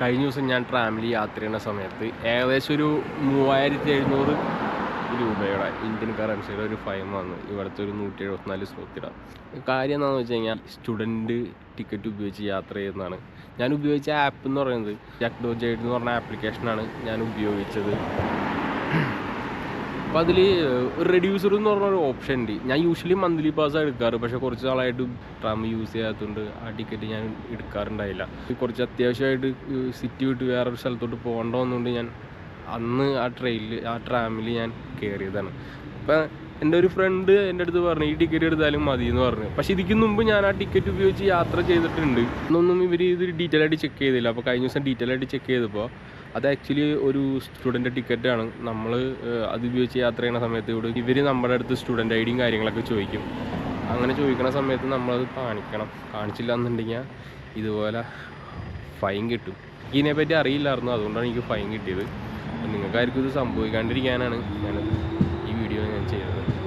കഴിഞ്ഞ ദിവസം ഞാൻ ട്രാമിൽ യാത്ര ചെയ്യുന്ന സമയത്ത് ഏകദേശം ഒരു മൂവായിരത്തി എഴുന്നൂറ് രൂപയുടെ ഇന്ത്യൻ കറൻസിയുടെ ഒരു ഫൈൻ വന്നു. ഇവിടുത്തെ ഒരു നൂറ്റി എഴുപത്തിനാല് സ്ലോത്തിട കാര്യം എന്താണെന്ന് വെച്ച് കഴിഞ്ഞാൽ സ്റ്റുഡന്റ് ടിക്കറ്റ് ഉപയോഗിച്ച് യാത്ര ചെയ്യുന്നതാണ്. ഞാൻ ഉപയോഗിച്ച ആപ്പ് എന്ന് പറയുന്നത് ജക്ഡോ ജൈഡ് എന്ന് പറഞ്ഞ ആപ്ലിക്കേഷനാണ് ഞാൻ ഉപയോഗിച്ചത്. അപ്പോൾ അതിൽ ഒരു റെഡ്യൂസർ എന്ന് പറഞ്ഞ ഒരു ഓപ്ഷൻ ഉണ്ട്. ഞാൻ യൂഷ്വലി മന്ത്ലി പാസ് എടുക്കാറ്. പക്ഷേ കുറച്ച് നാളായിട്ട് ട്രാം യൂസ് ചെയ്യാത്തതുകൊണ്ട് ആ ടിക്കറ്റ് ഞാൻ എടുക്കാറുണ്ടായില്ല. കുറച്ച് അത്യാവശ്യമായിട്ട് സിറ്റി വിട്ട് വേറൊരു സ്ഥലത്തോട്ട് പോകേണ്ട വന്നുകൊണ്ട് ഞാൻ അന്ന് ആ ട്രെയിനിൽ ആ ട്രാമിൽ ഞാൻ കയറിയതാണ് അപ്പം എന്റെ ഒരു ഫ്രണ്ട് എന്റെ അടുത്ത് പറഞ്ഞു ഈ ടിക്കറ്റ് എടുത്താലും മതി എന്ന് പറഞ്ഞു. പക്ഷെ ഇതിക്ക് മുമ്പ് ഞാൻ ആ ടിക്കറ്റ് ഉപയോഗിച്ച് യാത്ര ചെയ്തിട്ടുണ്ട്. ഇന്നൊന്നും ഇവർ ഇത് ഡീറ്റെയിൽ ആയിട്ട് ചെക്ക് ചെയ്തില്ല. അപ്പോൾ കഴിഞ്ഞ ദിവസം ഡീറ്റെയിൽ ആയിട്ട് ചെക്ക് ചെയ്തപ്പോൾ അത് ആക്ച്വലി ഒരു സ്റ്റുഡന്റ് ആണ്. നമ്മൾ അത് ഉപയോഗിച്ച് യാത്ര ചെയ്യുന്ന സമയത്ത് ഇവിടെ ഇവർ നമ്മുടെ അടുത്ത് സ്റ്റുഡന്റ് ഐ ഡിയും കാര്യങ്ങളൊക്കെ ചോദിക്കും. അങ്ങനെ ചോദിക്കുന്ന സമയത്ത് നമ്മളത് കാണിക്കണം. കാണിച്ചില്ല എന്നുണ്ടെങ്കിൽ ഇതുപോലെ ഫൈൻ കിട്ടും. ഇതിനെപ്പറ്റി അറിയില്ലായിരുന്നു. അതുകൊണ്ടാണ് എനിക്ക് ഫൈൻ കിട്ടിയത്. നിങ്ങൾക്കാർക്കും ഇത് സംഭവിക്കാണ്ടിരിക്കാനാണ് ഞാൻ